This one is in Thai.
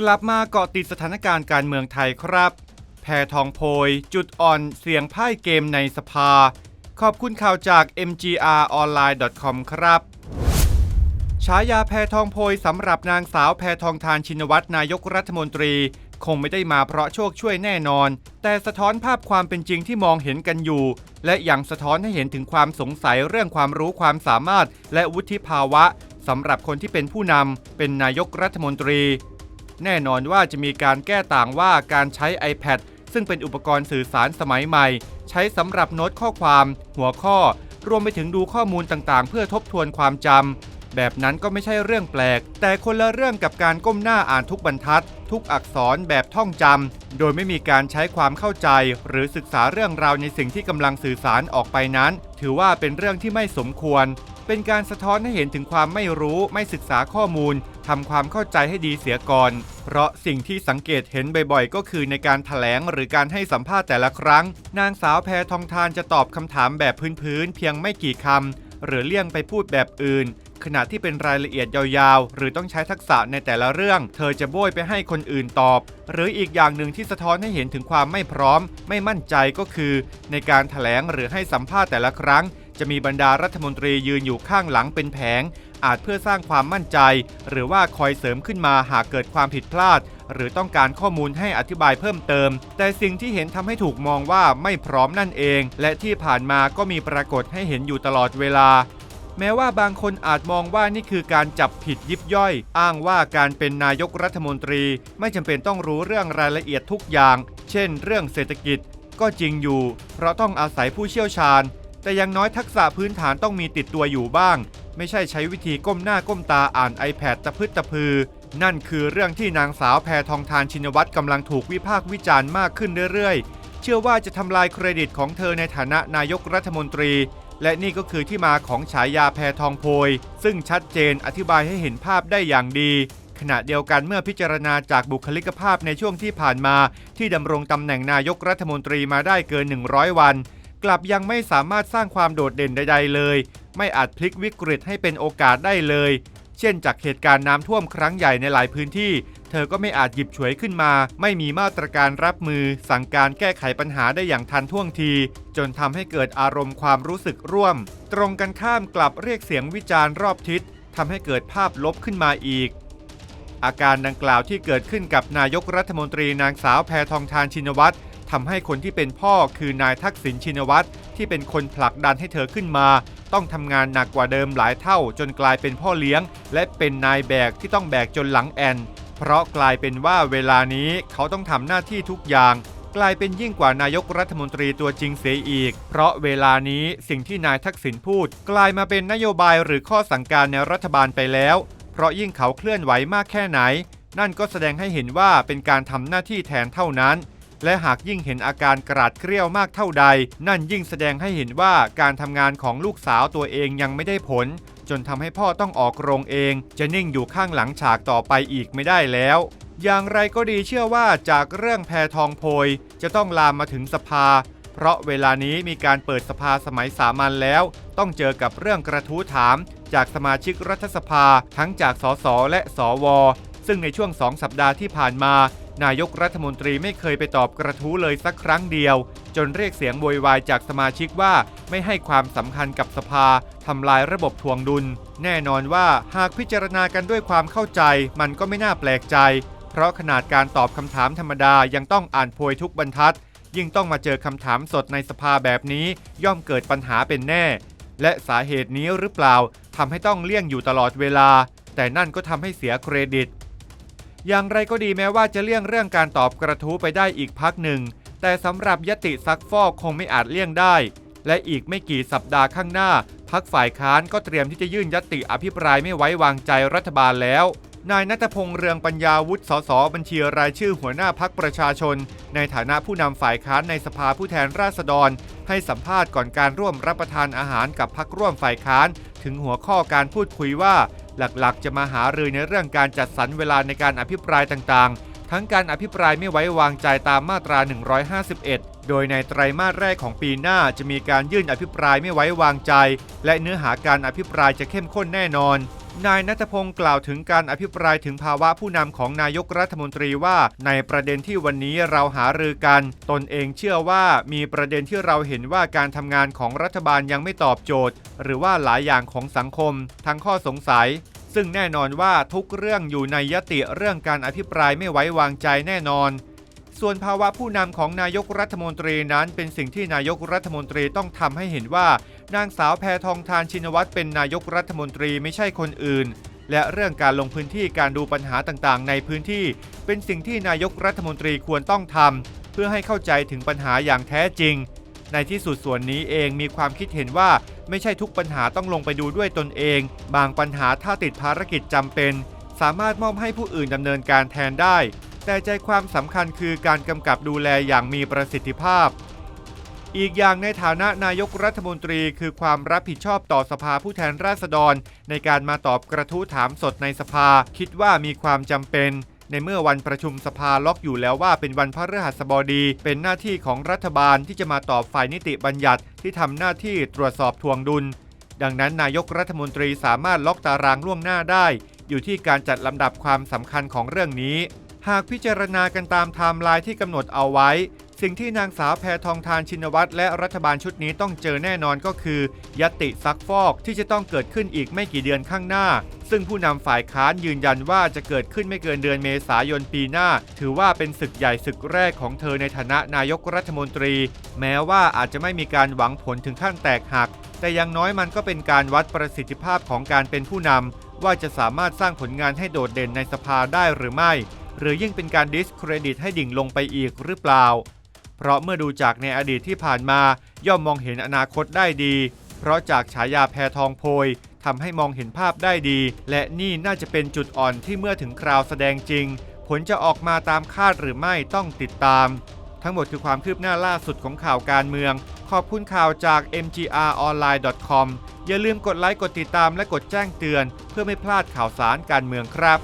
กลับมาเกาะติดสถานการณ์การเมืองไทยครับ แพทองโพย จุดอ่อนเสียงพ่ายเกมในสภา ขอบคุณข่าวจาก mgronline.com ครับ ฉายาแพทองโพยสำหรับนางสาวแพทองทานชินวัตรนายกรัฐมนตรี คงไม่ได้มาเพราะโชคช่วยแน่นอน แต่สะท้อนภาพความเป็นจริงที่มองเห็นกันอยู่ และยังสะท้อนให้เห็นถึงความสงสัยเรื่องความรู้ความสามารถ และวุฒิภาวะสำหรับคนที่เป็นผู้นำเป็นนายกรัฐมนตรี แน่นอนว่าจะมีการแก้ต่างว่าการใช้ iPad ซึ่งเป็นอุปกรณ์สื่อสารสมัยใหม่ ใช้สำหรับโน้ตข้อความ หัวข้อ รวมไปถึงดูข้อมูลต่างๆ เพื่อทบทวนความจำแบบนั้นก็ไม่ใช่เรื่องแปลก แต่คนละเรื่องกับการก้มหน้าอ่านทุกบรรทัด ทุกอักษรแบบท่องจำโดยไม่มีการใช้ความเข้าใจ หรือศึกษาเรื่องราวในสิ่งที่กำลังสื่อสารออกไปนั้น ถือว่าเป็นเรื่องที่ไม่สมควร เป็นการสะท้อนให้เห็นถึงความไม่รู้ไม่ศึกษาข้อมูล ทำความเข้าใจให้ดีเสียก่อน เพราะสิ่งที่สังเกตเห็นบ่อยๆ ก็คือในการถแถลงหรือการให้สัมภาษณ์แต่ละครั้ง นางสาวแพทองทานจะตอบคำถามแบบพื้นๆเพียงไม่กี่คำหรือเลี่ยงไปพูดแบบอื่น ขณะที่เป็นรายละเอียดยาวๆ หรือต้องใช้ทักษะในแต่ละเรื่อง เธอจะโบยไปให้คนอื่นตอบ หรืออีกอย่างหนึ่งที่สะท้อนให้เห็นถึงความไม่พร้อม ไม่มั่นใจก็คือ ในการถแถลงหรือให้สัมภาษณ์แต่ละครั้งจะมีบรรดารัฐมนตรียืนอยู่ข้างหลังเป็นแผง อาจเพื่อสร้างความมั่นใจ หรือว่าคอยเสริมขึ้นมาหากเกิดความผิดพลาด หรือต้องการข้อมูลให้อธิบายเพิ่มเติม แต่สิ่งที่เห็นทำให้ถูกมองว่าไม่พร้อมนั่นเอง และที่ผ่านมาก็มีปรากฏให้เห็นอยู่ตลอดเวลาแม้ว่าบางคนอาจมองว่านี่คือการจับผิดยิบย่อย อ้างว่าการเป็นนายกรัฐมนตรี ไม่จำเป็นต้องรู้เรื่องรายละเอียดทุกอย่าง เช่น เรื่องเศรษฐกิจ ก็จริงอยู่ เพราะต้องอาศัยผู้เชี่ยวชาญ แต่อยังน้อยทักษะพื้นฐานต้องมีติดตัวอยู่บ้าง ไม่ใช่ใช้วิธีก้มหน้าก้มตาอ่าน iPad ตะพึดตะพือ นั่นคือเรื่องที่นางสาวแพทองทานชินวัตรกำลังถูกวิพากษ์วิจารณ์มากขึ้นเรื่อยๆ เชื่อว่าจะทำลายเครดิตของเธอในฐานะนายกรัฐมนตรี และนี่ก็คือที่มาของฉายาแพทองโพย ซึ่งชัดเจนอธิบายให้เห็นภาพได้อย่างดีขณะเดียวกันเมื่อพิจารณาจากบุคลิกภาพในช่วงที่ผ่านมา ที่ดำรงตำแหน่งนายกรัฐมนตรีมาได้เกิน 100 วัน กลับยังไม่สามารถสร้างความโดดเด่นใด ๆ เลย ไม่อาจพลิกวิกฤตให้เป็นโอกาสได้เลย เช่นจากเหตุการณ์น้ำท่วมครั้งใหญ่ในหลายพื้นที่ เธอก็ไม่อาจหยิบฉวยขึ้นมา ไม่มีมาตรการรับมือ สั่งการแก้ไขปัญหาได้อย่างทันท่วงที จนทำให้เกิดอารมณ์ความรู้สึกร่วม ตรงกันข้ามกลับเรียกเสียงวิจารณ์รอบทิศทำให้เกิดภาพลบขึ้นมาอีก อาการดังกล่าวที่เกิดขึ้นกับนายกรัฐมนตรีนางสาวแพทองทานชินวัตร ทำให้คนที่เป็นพ่อคือนายทักษิณชินวัตรที่เป็นคนผลักดันให้เธอขึ้นมา ต้องทำงานหนักกว่าเดิมหลายเท่า จนกลายเป็นพ่อเลี้ยง และเป็นนายแบกที่ต้องแบกจนหลังแอน เพราะกลายเป็นว่าเวลานี้เขาต้องทำหน้าที่ทุกอย่าง กลายเป็นยิ่งกว่านายกรัฐมนตรีตัวจริงเสียอีก เพราะเวลานี้สิ่งที่นายทักษิณพูด กลายมาเป็นนโยบายหรือข้อสั่งการในรัฐบาลไปแล้ว เพราะยิ่งเขาเคลื่อนไหวมากแค่ไหน นั่นก็แสดงให้เห็นว่าเป็นการทำหน้าที่แทนเท่านั้น และหากยิ่งเห็นอาการกราดเกรี้ยวมากเท่าใด นั่นยิ่งแสดงให้เห็นว่าการทำงานของลูกสาวตัวเองยังไม่ได้ผล จนทำให้พ่อต้องออกโรงเอง จะนิ่งอยู่ข้างหลังฉากต่อไปอีกไม่ได้แล้วอย่างไรก็ดีเชื่อว่าจากเรื่องแพทองโพยจะต้องลามมาถึงสภา เพราะเวลานี้มีการเปิดสภาสมัยสามัญแล้ว ต้องเจอกับเรื่องกระทู้ถาม จากสมาชิกรัฐสภาทั้งจากสสและสว ซึ่งในช่วงสองสัปดาห์ที่ผ่านมา นายกรัฐมนตรีไม่เคยไปตอบกระทู้เลยสักครั้งเดียว จนเรียกเสียงโวยวายจากสมาชิกว่าไม่ให้ความสำคัญกับสภาทำลายระบบทวงดุล แน่นอนว่าหากพิจารณากันด้วยความเข้าใจ มันก็ไม่น่าแปลกใจ เพราะขนาดการตอบคำถามธรรมดายังต้องอ่านโพยทุกบรรทัด ยิ่งต้องมาเจอคำถามสดในสภาแบบนี้ ย่อมเกิดปัญหาเป็นแน่ และสาเหตุนี้หรือเปล่าทำให้ต้องเลี่ยงอยู่ตลอดเวลา แต่นั่นก็ทำให้เสียเครดิต อย่างไรก็ดีแม้ว่าจะเลี่ยงเรื่องการตอบกระทู้ไปได้อีกพักหนึ่ง แต่สำหรับยติซักฟอกคงไม่อาจเลี่ยงได้ และอีกไม่กี่สัปดาห์ข้างหน้า พักฝ่ายค้านก็เตรียมที่จะยื่นยติอภิปรายไม่ไว้วางใจรัฐบาลแล้ว นายนัทพงษ์เรืองปัญญาวุฒิสสบัญชีรายชื่อหัวหน้าพักประชาชน ในฐานะผู้นำฝ่ายค้านในสภาผู้แทนราษฎร ให้สัมภาษณ์ก่อนการร่วมรับประทานอาหารกับพักร่วมฝ่ายค้าน ถึงหัวข้อการพูดคุยว่า หลักๆ จะมาหารือในเรื่องการจัดสรรเวลาในการอภิปรายต่างๆ ทั้งการอภิปรายไม่ไว้วางใจตามมาตรา 151 โดยในไตรมาสแรกของปีหน้าจะมีการยื่นอภิปรายไม่ไว้วางใจ และเนื้อหาการอภิปรายจะเข้มข้นแน่นอน นายนัทพงศ์กล่าวถึงการอภิปรายถึงภาวะผู้นำของนายกรัฐมนตรีว่า ในประเด็นที่วันนี้เราหารือกัน ตนเองเชื่อว่ามีประเด็นที่เราเห็นว่าการทำงานของรัฐบาลยังไม่ตอบโจทย์ หรือว่าหลายอย่างของสังคม ทั้งข้อสงสัย ซึ่งแน่นอนว่าทุกเรื่องอยู่ในยติเรื่องการอภิปรายไม่ไว้วางใจแน่นอน ส่วนภาวะผู้นำของนายกรัฐมนตรีนั้น เป็นสิ่งที่นายกรัฐมนตรีต้องทำให้เห็นว่า นางสาวแพทองทานชินวัตรเป็นนายกรัฐมนตรีไม่ใช่คนอื่น และเรื่องการลงพื้นที่การดูปัญหาต่างๆ ในพื้นที่ เป็นสิ่งที่นายกรัฐมนตรีควรต้องทำเพื่อให้เข้าใจถึงปัญหาอย่างแท้จริง ในที่สุดส่วนนี้เองมีความคิดเห็นว่าไม่ใช่ทุกปัญหาต้องลงไปดูด้วยตนเอง บางปัญหาถ้าติดภารกิจจำเป็น สามารถมอบให้ผู้อื่นดำเนินการแทนได้ แต่ใจความสำคัญคือการกำกับดูแลอย่างมีประสิทธิภาพ อีกอย่างในฐานะนายกรัฐมนตรีคือความรับผิดชอบต่อสภาผู้แทนราษฎร ในการมาตอบกระทู้ถามสดในสภา คิดว่ามีความจำเป็นในเมื่อวันประชุมสภาล็อกอยู่แล้วว่าเป็นวันพฤหัสบดี เป็นหน้าที่ของรัฐบาลที่จะมาตอบฝ่ายนิติบัญญัติที่ทำหน้าที่ตรวจสอบทวงดุล ดังนั้นนายกรัฐมนตรีสามารถล็อกตารางล่วงหน้าได้ อยู่ที่การจัดลำดับความสำคัญของเรื่องนี้ หากพิจารณากันตามไทม์ไลน์ที่กำหนดเอาไว้ สิ่งที่นางสาวแพทองทานชินวัตรและรัฐบาลชุดนี้ต้องเจอแน่นอนก็คือ ยติซักฟอกที่จะต้องเกิดขึ้นอีกไม่กี่เดือนข้างหน้า ซึ่งผู้นำฝ่ายค้านยืนยันว่าจะเกิดขึ้นไม่เกินเดือนเมษายนปีหน้า ถือว่าเป็นศึกใหญ่ศึกแรกของเธอในฐานะนายกรัฐมนตรี แม้ว่าอาจจะไม่มีการหวังผลถึงขั้นแตกหัก แต่อย่างน้อยมันก็เป็นการวัดประสิทธิภาพของการเป็นผู้นำว่าจะสามารถสร้างผลงานให้โดดเด่นในสภาได้หรือไม่ หรือยิ่งเป็นการดิสเครดิตให้ดิ่งลงไปอีกหรือเปล่า เพราะเมื่อดูจากในอดีตที่ผ่านมาย่อมมองเห็นอนาคตได้ดี เพราะจากฉายาแพทองโพยทำให้มองเห็นภาพได้ดี และนี่น่าจะเป็นจุดอ่อนที่เมื่อถึงคราวแสดงจริง ผลจะออกมาตามคาดหรือไม่ต้องติดตาม ทั้งหมดคือความคืบหน้าล่าสุดของข่าวการเมือง ขอบคุณข่าวจาก mgronline.com อย่าลืมกดไลค์กดติดตามและกดแจ้งเตือน เพื่อไม่พลาดข่าวสารการเมืองครับ